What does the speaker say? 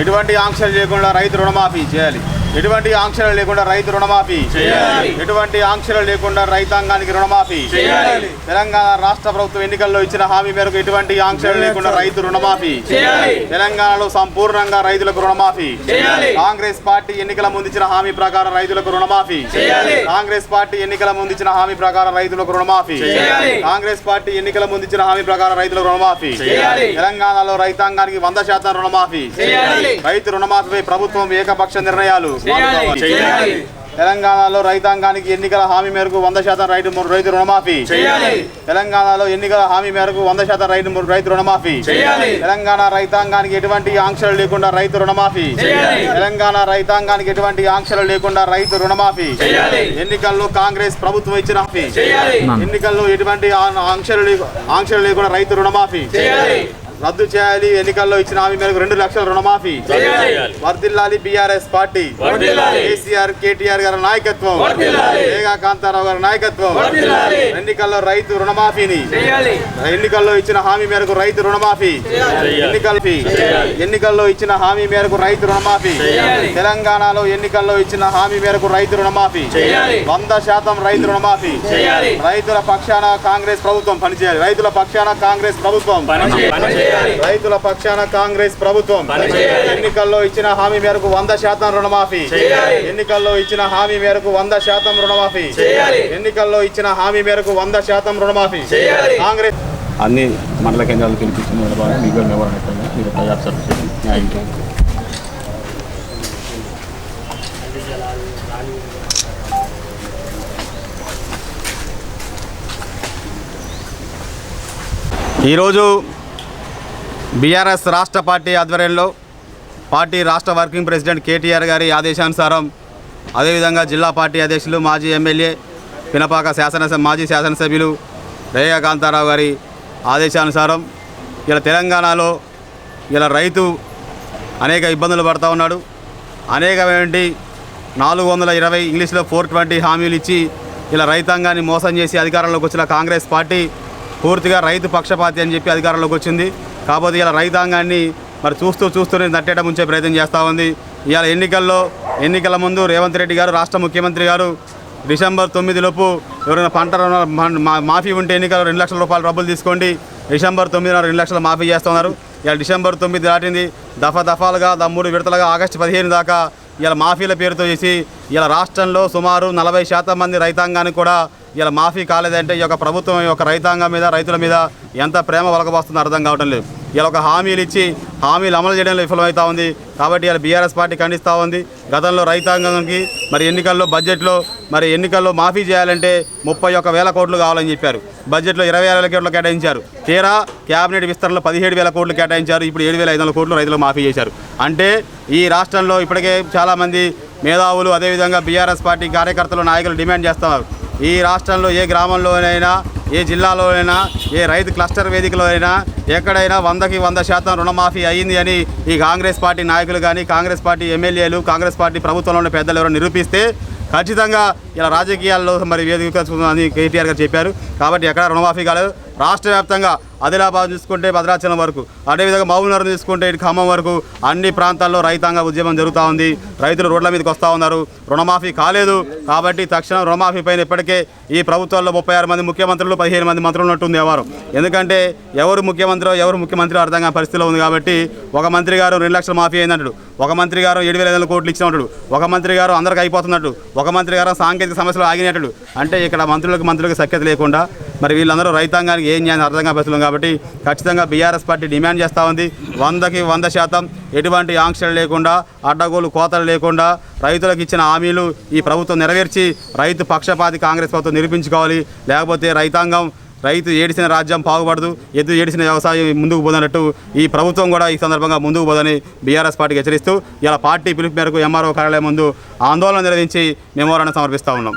ఎటువంటి ఆంక్షలు లేకుండా రైతు రుణమాఫీ చేయాలి. ఎటువంటి ఆంక్షలు లేకుండా రైతు రుణమాఫీ చేయాలి. ఎటువంటి ఆంక్షలు లేకుండా రైతాంగానికి రుణమాఫీ చేయాలి. తెలంగాణ రాష్ట్ర ప్రభుత్వం ఎన్నికల్లో ఇచ్చిన హామీ మేరకు ఎటువంటి ఆంక్షలు లేకుండా రైతు రుణమాఫీ చేయాలి. తెలంగాణలో సంపూర్ణంగా రైతులకు రుణమాఫీ చేయాలి. కాంగ్రెస్ పార్టీ ఎన్నికల ముందు ఇచ్చిన హామీ ప్రకారం రైతులకు రుణమాఫీ చేయాలి. కాంగ్రెస్ పార్టీ ఎన్నికల ముందు ఇచ్చిన హామీ ప్రకారం రైతులకు రుణమాఫీ చేయాలి. కాంగ్రెస్ పార్టీ ఎన్నికల ముందు ఇచ్చిన హామీ ప్రకారం రైతులకు రుణమాఫీ చేయాలి. తెలంగాణలో రైతాంగానికి వంద శాతం రుణమాఫీ చేయాలి. రైతు రుణమాఫీపై ప్రభుత్వం ఏకపక్ష నిర్ణయాలు. తెలంగాణలో రైతాంగానికి ఎన్నికల హామీ మేరకు వంద శాతం రైతు రైతు రుణమాఫీ చేయాలి. తెలంగాణలో ఎన్నికల హామీ మేరకు వంద శాతం రైతు రైతు రుణమాఫీ చేయాలి. తెలంగాణ రైతాంగానికి ఎటువంటి ఆంక్షలు లేకుండా రైతు రుణమాఫీ చేయాలి. తెలంగాణ రైతాంగానికి ఎటువంటి ఆంక్షలు లేకుండా రైతు రుణమాఫీ చేయాలి. ఎన్నికల్లో కాంగ్రెస్ ప్రభుత్వం ఇచ్చిన హామీ చేయాలి. ఎన్నికల్లో ఎటువంటి ఆంక్షలు లే- ఆంక్షలు లేకుండా రైతు రుణమాఫీ చేయాలి. రద్దు చేయాలి ఎన్నికల్లో ఇచ్చిన హామీ మేరకు రెండు లక్షల రుణమాఫీ. వర్దిల్లాలి బీఆర్ఎస్ పార్టీ. కేసీఆర్ కేటీఆర్ గారి నాయకత్వం. మేఘా కాంతారావు గారి నాయకత్వం. ఎన్నికల్లో రైతు రుణమాఫీని. ఎన్నికల్లో ఇచ్చిన హామీ మేరకు రైతు రుణమాఫీ ఎన్నికల ఎన్నికల్లో ఇచ్చిన హామీ మేరకు రైతు రుణమాఫీ. తెలంగాణలో ఎన్నికల్లో ఇచ్చిన హామీ మేరకు రైతు రుణమాఫీ. వంద శాతం రైతు రుణమాఫీ. రైతుల పక్షాన కాంగ్రెస్ ప్రభుత్వం పనిచేయాలి రైతుల పక్షాన కాంగ్రెస్ ప్రభుత్వం పని చేయాలి. రైతుల పక్షాన కాంగ్రెస్ ప్రభుత్వం. ఎన్నికల్లో ఇచ్చిన హామీ మేరకు వంద శాతం రుణమాఫీ చేయాలి. ఎన్నికల్లో ఇచ్చిన హామీ మేరకు వంద శాతం రుణమాఫీ చేయాలి. ఎన్నికల్లో ఇచ్చిన హామీ మేరకు వంద శాతం రుణమాఫీ చేయాలి. కాంగ్రెస్ అన్ని మండల కేంద్రాలు మీరు న్యాయం ఈరోజు బీఆర్ఎస్ రాష్ట్ర పార్టీ ఆధ్వర్యంలో పార్టీ రాష్ట్ర వర్కింగ్ ప్రెసిడెంట్ కేటీఆర్ గారి ఆదేశానుసారం అదేవిధంగా జిల్లా పార్టీ అధ్యక్షులు మాజీ ఎమ్మెల్యే పినపాక శాసనసభ మాజీ శాసనసభ్యులు రేయా కాంతారావు గారి ఆదేశానుసారం ఇలా తెలంగాణలో ఇలా రైతు అనేక ఇబ్బందులు పడుతూ ఉన్నాడు. అనేకమైనటువంటి నాలుగు వందల ఇరవై ఇంగ్లీష్లో ఫోర్ ట్వంటీ హామీలు ఇచ్చి ఇలా రైతాంగాన్ని మోసం చేసి అధికారంలోకి వచ్చిన కాంగ్రెస్ పార్టీ పూర్తిగా రైతు పక్షపాతి అని చెప్పి అధికారంలోకి వచ్చింది. కాకపోతే ఇలా రైతాంగాన్ని మరి చూస్తూ చూస్తూనే నట్టేట ముంచే ప్రయత్నం చేస్తూ ఉంది. ఇవాళ ఎన్నికల్లో ఎన్నికల ముందు రేవంత్ రెడ్డి గారు రాష్ట్ర ముఖ్యమంత్రి గారు డిసెంబర్ తొమ్మిదిలోపు ఎవరైనా పంట మాఫీ ఉంటే ఎన్నికలు రెండు లక్షల రూపాయలు డబ్బులు తీసుకోండి. డిసెంబర్ తొమ్మిదిన రెండు లక్షలు మాఫీ చేస్తున్నారు. ఇవాళ డిసెంబర్ తొమ్మిది దాటింది. దఫా దఫాలుగా మూడు విడతలుగా ఆగస్టు పదిహేను దాకా ఇలా మాఫీల పేరుతో చేసి ఇలా రాష్ట్రంలో సుమారు నలభై శాతం మంది రైతాంగానికి కూడా ఇలా మాఫీ కాలేదంటే ఈ యొక్క ప్రభుత్వం ఈ యొక్క రైతాంగం మీద రైతుల మీద ఎంత ప్రేమ వలకబోస్తుందో అర్థం కావటం లేదు. ఇలా ఒక హామీలు ఇచ్చి హామీలు అమలు చేయడంలో విఫలమవుతా ఉంది. కాబట్టి ఇలా బీఆర్ఎస్ పార్టీ ఖండిస్తూ ఉంది. గతంలో రైతాంగానికి మరి ఎన్నికల్లో బడ్జెట్లో మరి ఎన్నికల్లో మాఫీ చేయాలంటే ముప్పై ఒక్క వేల కోట్లు కావాలని చెప్పారు. బడ్జెట్లో ఇరవై వేల కోట్లు కేటాయించారు. తీరా క్యాబినెట్ విస్తరణలో పదిహేడు వేల కోట్లు కేటాయించారు. ఇప్పుడు ఏడు వేల ఐదు వందల కోట్లు రైతులకు మాఫీ చేశారు. అంటే ఈ రాష్ట్రంలో ఇప్పటికే చాలామంది మేధావులు అదేవిధంగా బీఆర్ఎస్ పార్టీ కార్యకర్తలు నాయకులు డిమాండ్ చేస్తున్నారు. ఈ రాష్ట్రంలో ఏ గ్రామంలోనైనా ఏ జిల్లాలోనైనా ఏ రైతు క్లస్టర్ వేదికలో అయినా ఎక్కడైనా వందకి వంద శాతం రుణమాఫీ అయ్యింది అని ఈ కాంగ్రెస్ పార్టీ నాయకులు కానీ కాంగ్రెస్ పార్టీ ఎమ్మెల్యేలు కాంగ్రెస్ పార్టీ ప్రభుత్వంలో ఉన్న పెద్దలు ఎవరో నిరూపిస్తే ఖచ్చితంగా ఇలా రాజకీయాల్లో మరి వేదిక అని కేటీఆర్ గారు చెప్పారు. కాబట్టి ఎక్కడ రుణమాఫీ కాలేదు. రాష్ట్ర వ్యాప్తంగా ఆదిలాబాద్ చూసుకుంటే భద్రాచలం వరకు అదేవిధంగా మహబూబ్నగర్ తీసుకుంటే ఇటు ఖమ్మం వరకు అన్ని ప్రాంతాల్లో రైతాంగ ఉద్యమం జరుగుతూ ఉంది. రైతులు రోడ్ల మీదకి వస్తూ ఉన్నారు. రుణమాఫీ కాలేదు. కాబట్టి తక్షణం రుణమాఫీ పైన ఇప్పటికే ఈ ప్రభుత్వాల్లో ముప్పై ఆరు మంది ముఖ్యమంత్రులు పదిహేను మంది మంత్రులు ఉన్నట్టుంది ఎవరు ఎందుకంటే ఎవరు ముఖ్యమంత్రి ఎవరు ముఖ్యమంత్రి అర్థం కాని పరిస్థితిలో ఉంది కాబట్టి ఒక మంత్రి గారు రెండు లక్షల మాఫీ అయిందంటాడు. ఒక మంత్రి గారు ఏడు వేల ఐదు వందల కోట్లు ఇచ్చినట్టు ఒక మంత్రి గారు అందరికి అయిపోతున్నట్టు. ఒక మంత్రి గారు సాంకేతిక సమస్యలు ఆగినట్టు అంటే ఇక్కడ మంత్రులకు మంత్రులకు సఖ్యత లేకుండా మరి వీళ్ళందరూ రైతాంగానికి ఏం న్యాయం అర్థం కాని కాబట్టి ఖచ్చితంగా బీఆర్ఎస్ పార్టీ డిమాండ్ చేస్తూ ఉంది. వందకి వంద శాతం ఎటువంటి ఆంక్షలు లేకుండా అడ్డగోలు కోతలు లేకుండా రైతులకు ఇచ్చిన హామీలు ఈ ప్రభుత్వం నెరవేర్చి రైతు పక్షపాతి కాంగ్రెస్ ప్రభుత్వం నిరూపించుకోవాలి. లేకపోతే రైతాంగం రైతు ఏడిసిన రాజ్యం బాగుపడదు ఎద్దు ఏడిసిన వ్యవసాయం ముందుకు పోదన్నట్టు ఈ ప్రభుత్వం కూడా ఈ సందర్భంగా ముందుకు పోదని బీఆర్ఎస్ పార్టీకి హెచ్చరిస్తూ ఇలా పార్టీ పిలుపు మేరకు ఎంఆర్ఓ కార్యాలయం ముందు ఆందోళన నిర్వహించి మెమోరాన్ని సమర్పిస్తూ ఉన్నాం.